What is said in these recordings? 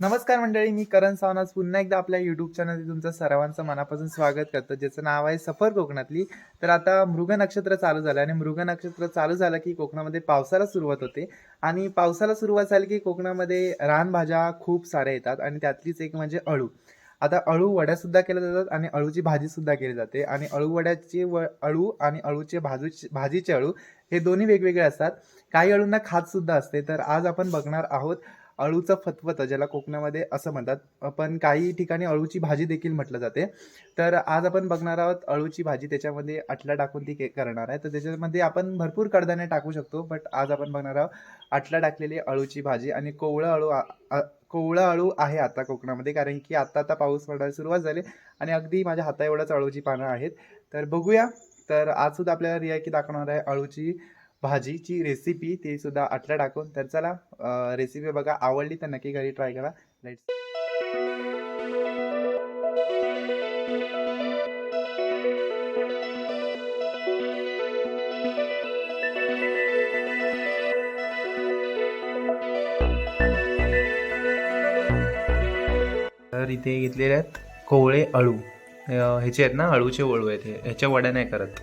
नमस्कार मंडळी मी करण सावनाज पुन्हा एकदा आपल्या युट्यूब चॅनलमध्ये तुमचं सर्वांचं मनापासून स्वागत करतो. ज्याचं नाव आहे सफर कोकणातली. तर आता मृग नक्षत्र चालू झालं आणि मृग नक्षत्र चालू झालं की कोकणामध्ये पावसाला सुरुवात होते. आणि पावसाला सुरुवात झाली की कोकणामध्ये रानभाज्या खूप साऱ्या येतात आणि त्यातलीच एक म्हणजे अळू. आता अळू वड्यासुद्धा केल्या जातात आणि अळूची भाजीसुद्धा केली जाते. आणि अळू वड्याची व अळू आणि अळूचे भाजूचे भाजीचे अळू हे दोन्ही वेगवेगळे असतात. काही अळूंना खातसुद्धा असते. तर आज आपण बघणार आहोत अळूचं फतफतं ज्याला कोकणामध्ये असं म्हणतात. पण काही ठिकाणी अळूची भाजी देखील म्हटलं जाते. तर आज आपण बघणार आहोत अळूची भाजी त्याच्यामध्ये आटला टाकून ती के- करणार आहे. तर त्याच्यामध्ये आपण भरपूर कडधान्य टाकू शकतो बट आज आपण बघणार आहोत आटला टाकलेली अळूची भाजी. आणि कोवळं अळू आ- कोवळं अळू आहे आता कोकणामध्ये कारण की आता आता पाऊस पडायला सुरुवात झाली. आणि अगदी माझ्या हाता एवढंच अळूची पानं आहेत. तर बघूया. तर आज सुद्धा आपल्याला रियाकी दाखवणार आहे अळूची भाजीची रेसिपी ती सुद्धा अटला टाकून तर चला रेसिपी बघा आवडली तर नक्की घरी ट्राय करा. लेट्स तर इथे घेतलेले आहेत कोवळे अळू. ह्याचे आहेत ना अळूचे वळू आहेत हे. ह्याच्या वड्या नाही करत.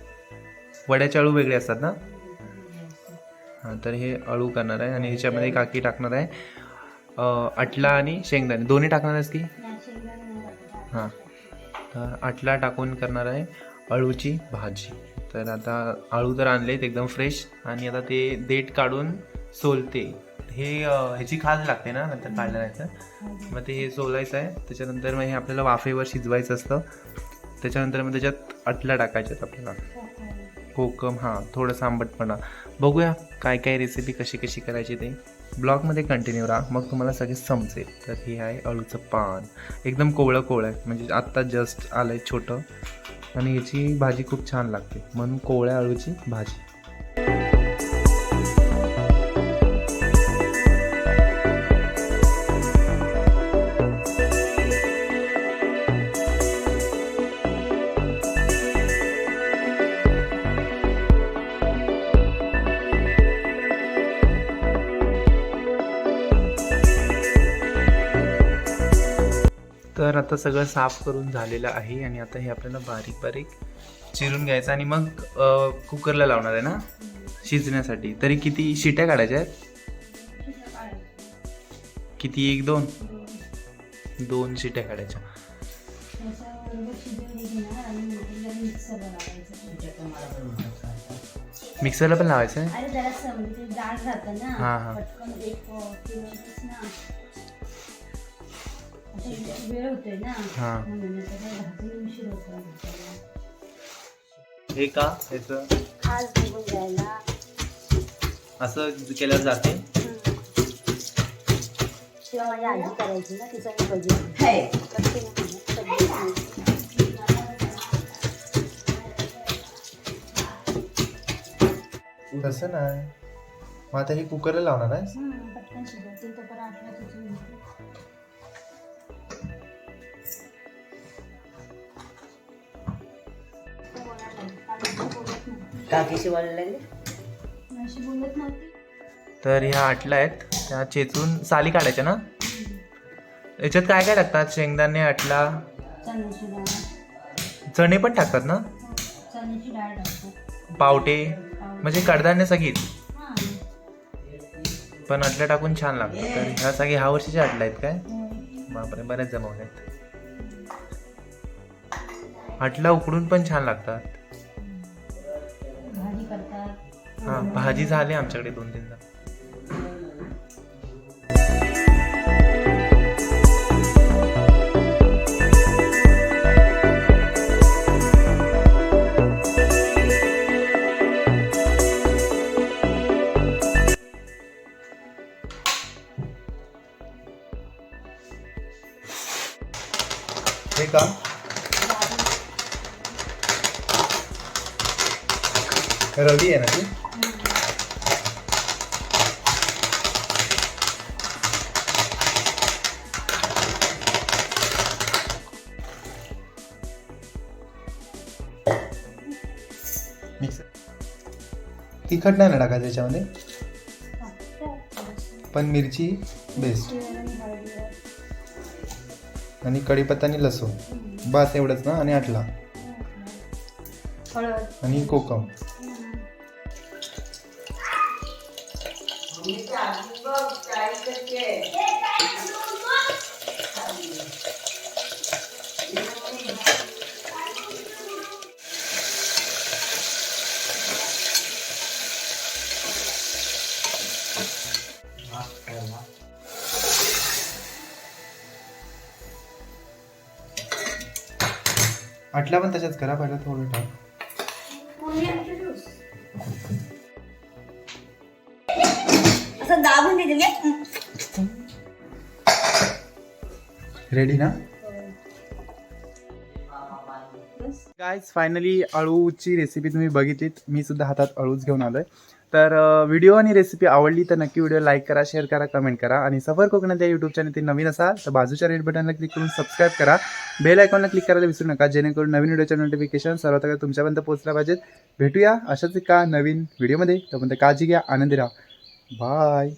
वड्याचे अळू वेगळे असतात ना? तर हे अळू करणार आहे आणि ह्याच्यामध्ये काकी टाकणार आहे. अटला आणि शेंगदाणे. दोन्ही टाकणार आहेस की? हां. तर अटला टाकून करणार आहे अळूची भाजी. तर आता अळू तर आणलेत एकदम फ्रेश आणि आता ते देठ काढून सोलते. हे ह्याची खाल लागते ना नंतर काढल्यानंतर मग ते हे सोलायचं आहे. त्याच्यानंतर मग हे आपल्याला वाफेवर शिजवायचं असतं. त्याच्यानंतर मग त्याच्यात अटला टाकायच्यात आपल्याला. कोकम हां थोडंसं आंबटपणा. बघूया काय काय रेसिपी कशी कशी करायची ते. ब्लॉगमध्ये कंटिन्यू राहा. मग तुम्हाला सगळे समजेल. तर हे आहे अळूचं पान. एकदम कोवळं कोवळं आहे. म्हणजे आत्ता जस्ट आलं आहे छोटं. आणि याची भाजी खूप छान लागते. म्हणून कोवळ्या अळूची भाजी. तर आता सगळं साफ करून झालेलं आहे आणि आता हे आपल्याला बारीक बारीक चिरून घ्यायचं आणि मग कुकरला लावणार आहे ना? शिजण्यासाठी. तरी किती शिट्या काढायच्या आहेत? किती? एक दोन? दोन शिट्या काढायच्या. मिक्सरला पण लावायचं आहे? म्हणजे हा, हा. वेळ होतोय ना हा. हे का? खास जायला असं केलं जाते? तेव्हा माझी आजी करायची ना तिचं मी बघितलं करते ना म्हणून, सगळी तसं नाही मग आता हे कुकरला लावणार आहेस काकीशी बोलायला लागले? अशी बोलत नव्हती. तर ह्या आटल्या आहेत. त्या चेचून साली काढायच्या ना? याच्यात काय काय टाकतात? शेंगदाणे आटला चण्याची डाळ. चणे पण टाकतात ना? चण्याची डाळ टाकतात. पावटे म्हणजे कडधान्य सगळीच. हां. पण आटल्या टाकून छान लागतात. तर ह्या सगळे ह्या वर्षीच्या आटल्या आहेत काय? होय. बापरे बऱ्याच जमवल्या आहेत. आटला उकडून पण छान लागतात. हा भाजी झाली आमच्याकडे दोन तीनदा. हे का? रवी आहे ना ती? तिखट नाही ना टाकायचं त्याच्यामध्ये पण मिरची बेस्ट आणि कढीपत्ता आणि लसूण. बस एवढंच ना? आणि आटला. हळद. आणि कोकम. आटला पण तशाच करा पहिला थोडं टाक. रेडी ना? गायज फायनली अळूची रेसिपी तुम्ही बघितलीत. मी सुद्धा हातात अळूच घेऊन आलोय. तर व्हिडिओ आणि रेसिपी आवडली तर नक्की व्हिडिओ लाईक करा शेअर करा कमेंट करा. आणि सफर कोकणात या यूट्यूब चॅनल ते नवीन असाल तर बाजूच्या रेड बटनला क्लिक करून सबस्क्राईब करा. बेल आयकॉनला क्लिक करायला विसरू नका जेणेकरून नवीन व्हिडिओच्या नोटिफिकेशन सर्वात अगदी तुमच्यापर्यंत पोहोचल्या पाहिजेत. भेटूया अशाच एका नवीन व्हिडिओमध्ये तोपर्यंत काळजी घ्या आनंदी राहा. बाय